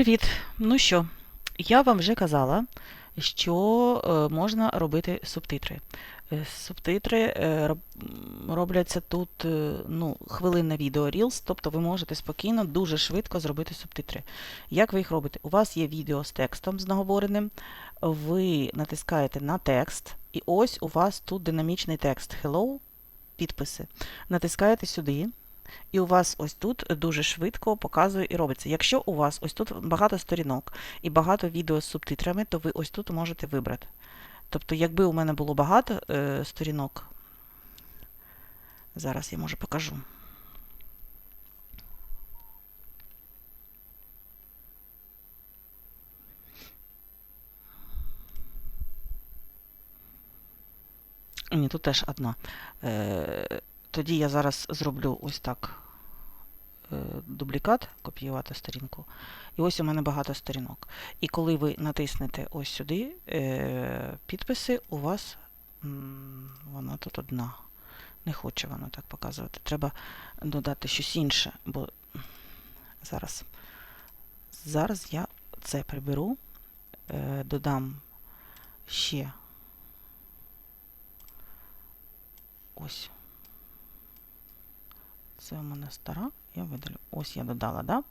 Привіт! Ну що, я вам вже казала, що е, можна робити субтитри. Е, Субтитри е, робляться тут ну, хвилинне відео Reels, тобто ви можете спокійно, дуже швидко зробити субтитри. Як ви їх робите? У вас є відео з текстом з наговореним, ви натискаєте на текст, і ось у вас тут динамічний текст Hello, підписи. Натискаєте сюди. І у вас ось тут дуже швидко показує і робиться. Якщо у вас ось тут багато сторінок і багато відео з субтитрами, то ви ось тут можете вибрати. Тобто, якби у мене було багато е, сторінок, зараз я може покажу. Ні, тут теж одна. Е, тоді я зараз зроблю ось так е, дублікат, копіювати сторінку. І ось у мене багато сторінок. І коли ви натиснете ось сюди е, підписи, у вас вона тут одна. Не хоче воно так показувати. Треба додати щось інше, бо зараз, зараз я це приберу, е, додам ще ось. Це у мене стара, я видалю. Ось я додала, да?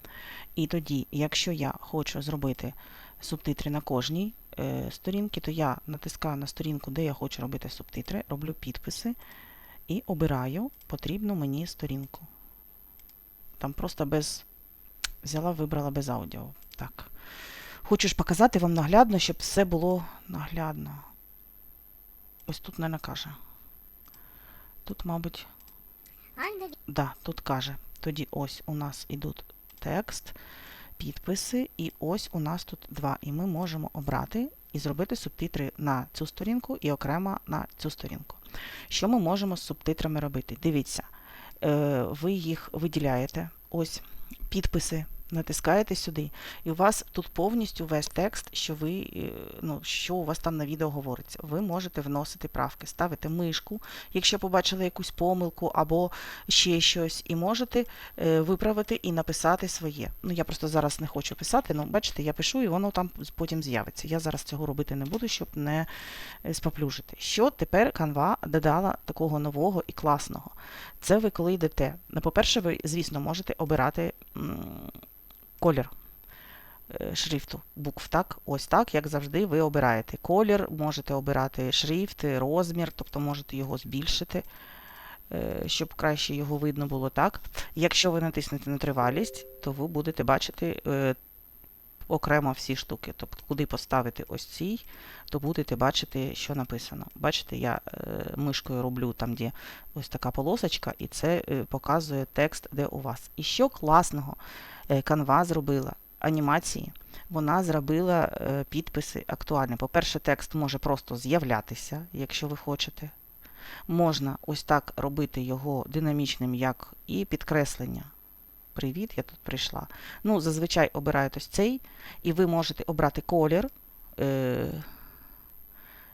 І тоді, якщо я хочу зробити субтитри на кожній е, сторінці, то я натискаю на сторінку, де я хочу робити субтитри, роблю підписи і обираю потрібну мені сторінку. Там просто без. Взяла, вибрала без аудіо. Так. Хочу ж показати вам наглядно, щоб все було наглядно. Ось тут не накаже. Тут, мабуть. Да, тут каже. Тоді ось у нас ідуть текст, підписи, і ось у нас тут два. І ми можемо обрати і зробити субтитри на цю сторінку і окремо на цю сторінку. Що ми можемо з субтитрами робити? Дивіться, е, ви їх виділяєте, ось підписи. Натискаєте сюди, і у вас тут повністю весь текст, що ви, е, ну, що у вас там на відео говориться. Ви можете вносити правки, ставите мишку, якщо побачили якусь помилку або ще щось, і можете е, виправити і написати своє. Ну, я просто зараз не хочу писати, ну, бачите, я пишу, і воно там потім з'явиться. Я зараз цього робити не буду, щоб не е, споплюжити. Що тепер Canva додала такого нового і класного? Це ви коли йдете. Ну, По-перше, ви, звісно, можете обирати колір е, шрифту букв. Так, ось так, як завжди, ви обираєте колір, можете обирати шрифт, розмір, тобто можете його збільшити, е, щоб краще його видно було так. Якщо ви натиснете на тривалість, то ви будете бачити е, окремо всі штуки. Тобто, куди поставити ось цій, то будете бачити, що написано. Бачите, я мишкою роблю там, де ось така полосочка, і це показує текст, де у вас. І що класного е, Canva зробила? Анімації. Вона зробила е, підписи актуальні. По-перше, текст може просто з'являтися, якщо ви хочете. Можна ось так робити його динамічним, як і підкреслення. Привіт, я тут прийшла. Ну, зазвичай обирають ось цей, і ви можете обрати колір е,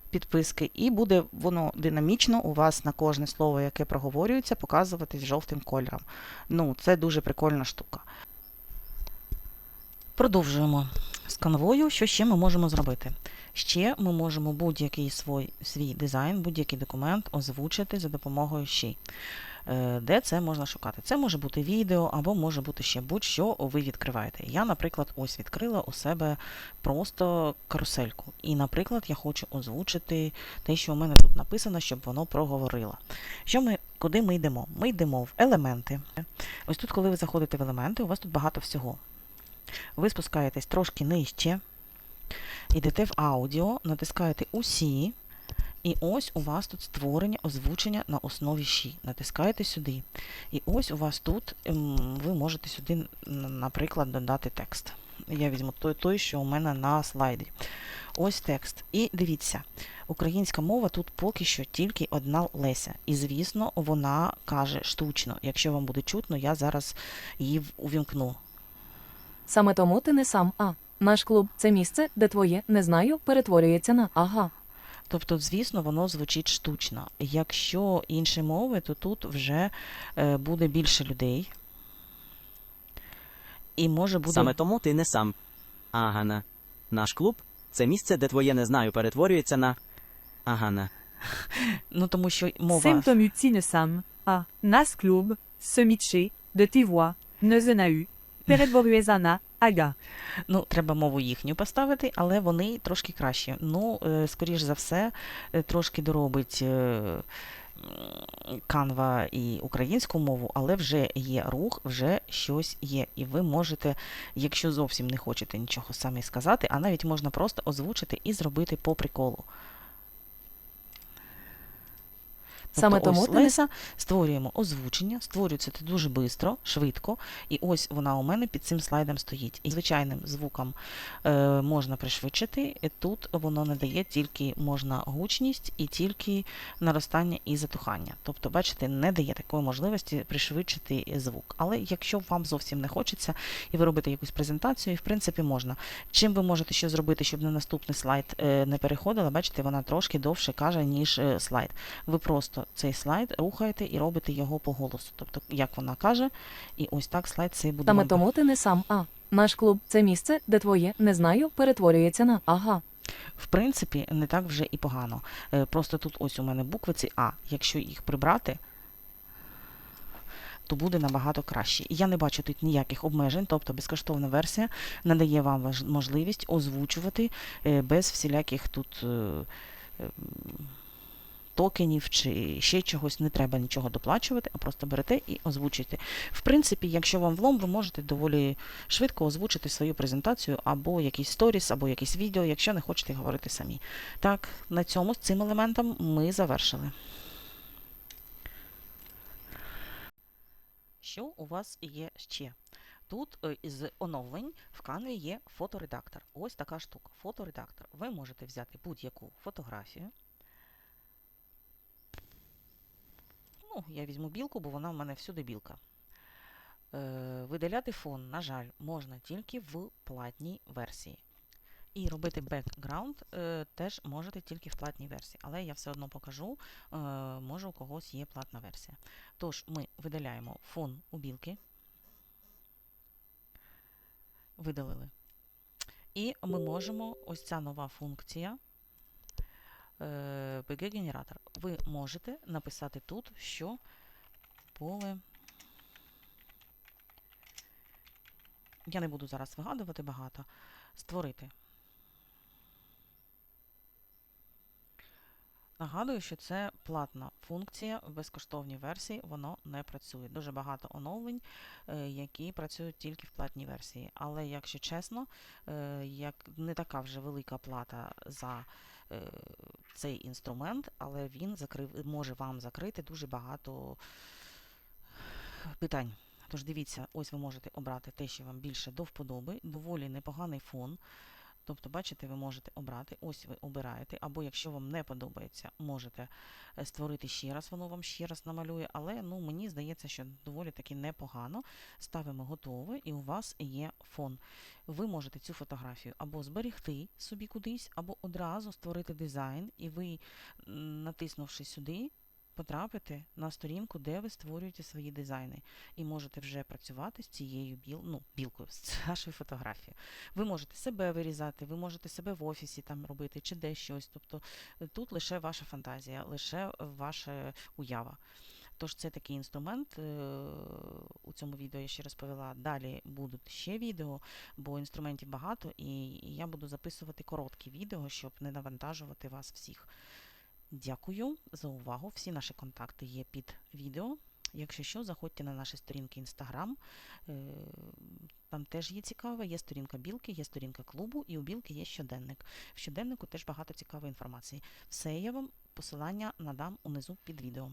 підписки, і буде воно динамічно у вас на кожне слово, яке проговорюється, показуватись жовтим кольором. Ну, це дуже прикольна штука. Продовжуємо з канвою. Що ще ми можемо зробити? Ще ми можемо будь-який свій, свій дизайн, будь-який документ озвучити за допомогою ще. Е, Де це можна шукати? Це може бути відео, або може бути ще будь-що ви відкриваєте. Я, наприклад, ось відкрила у себе просто карусельку. І, наприклад, я хочу озвучити те, що у мене тут написано, щоб воно проговорило. Що ми, куди ми йдемо? Ми йдемо в елементи. Ось тут, коли ви заходите в елементи, у вас тут багато всього. Ви спускаєтесь трошки нижче, йдете в аудіо, натискаєте усі, і ось у вас тут створення озвучення на основі щі. Натискаєте сюди. І ось у вас тут ем, ви можете сюди, наприклад, додати текст. Я візьму той, той, що у мене на слайді. Ось текст. І дивіться, українська мова тут поки що тільки одна Леся. І, звісно, вона каже штучно. Якщо вам буде чутно, я зараз її увімкну. Саме тому ти не сам А. Наш клуб це місце, де твоє не знаю перетворюється на ага. Тобто, звісно, воно звучить штучно. Якщо інші мови, то тут вже е, буде більше людей. І може буде Саме тому ти не сам. Агана. Наш клуб це місце, де твоє не знаю перетворюється на. Агана. Ну, тому що мова. Symptomutine sam, a, nas klub, semiche, de tivoi, nezenau, peredvoruezana, aga. Ну, треба мову їхню поставити, але вони трошки кращі. Ну, е, скоріш за все, е, трошки доробить е, Canva і українську мову, але вже є рух, вже щось є. І ви можете, якщо зовсім не хочете нічого самі сказати, а навіть можна просто озвучити і зробити по приколу. Саме тобто, тому Леся, створюємо озвучення, створюється це дуже швидко, швидко, і ось вона у мене під цим слайдом стоїть. І звичайним звуком е, можна пришвидшити. і Тут воно не дає тільки можна гучність і тільки наростання і затухання. Тобто, бачите, не дає такої можливості пришвидшити звук. Але якщо вам зовсім не хочеться, і ви робите якусь презентацію, і в принципі можна. Чим ви можете що зробити, щоб на наступний слайд е, не переходила, бачите, вона трошки довше каже, ніж е, слайд. Ви просто цей слайд рухаєте і робите його по голосу. Тобто, як вона каже, і ось так слайд цей буде. Саме тому ти не сам А. Наш клуб це місце, де твоє не знаю перетворюється на ага. В принципі, не так вже і погано. Е, Просто тут ось у мене букви ці А. Якщо їх прибрати, то буде набагато краще. Я не бачу тут ніяких обмежень, тобто безкоштовна версія надає вам можливість озвучувати е, без всіляких тут е, токенів чи ще чогось. Не треба нічого доплачувати, а просто берете і озвучуєте. В принципі, якщо вам влом, ви можете доволі швидко озвучити свою презентацію або якийсь сторіс, або якесь відео, якщо не хочете говорити самі. Так, на цьому з цим елементом ми завершили. Що у вас є ще? Тут е, із оновлень в Canva є фоторедактор. Ось така штука. Фоторедактор. Ви можете взяти будь-яку фотографію. Ну, я візьму білку, бо вона в мене всюди білка. Е, видаляти фон, на жаль, можна тільки в платній версії. І робити бекграунд е, теж можете тільки в платній версії. Але я все одно покажу, е, може у когось є платна версія. Тож ми видаляємо фон у білки. Видалили. І ми можемо, ось ця нова функція е, BG-генератор. Ви можете написати тут, що поле. Я не буду зараз вигадувати багато. Створити. Нагадую, що це платна функція в безкоштовній версії, воно не працює. Дуже багато оновлень, е, які працюють тільки в платній версії. Але, якщо чесно, е, як не така вже велика плата за цей інструмент, але він закрив, може вам закрити дуже багато питань. Тож дивіться, ось ви можете обрати те, що вам більше до вподоби, доволі непоганий фон. Тобто, бачите, ви можете обрати, ось ви обираєте, або якщо вам не подобається, можете е, створити ще раз, воно вам ще раз намалює, але ну, мені здається, що доволі таки непогано. Ставимо готове, і у вас є фон. Ви можете цю фотографію або зберегти собі кудись, або одразу створити дизайн, і ви, натиснувши сюди, потрапите на сторінку, де ви створюєте свої дизайни, і можете вже працювати з цією біл, ну, білкою, з вашою фотографією. Ви можете себе вирізати, ви можете себе в офісі там робити чи де щось. Тобто е, тут лише ваша фантазія, лише ваша уява. Тож це такий інструмент. е, У цьому відео я ще розповіла. Далі будуть ще відео, бо інструментів багато, і я буду записувати короткі відео, щоб не навантажувати вас всіх. Дякую за увагу. Всі наші контакти є під відео. Якщо що, заходьте на наші сторінки Instagram. Е, Там теж є цікаве. Є сторінка білки, є сторінка клубу, і у білки є щоденник. В щоденнику теж багато цікавої інформації. Все я вам посилання надам унизу під відео.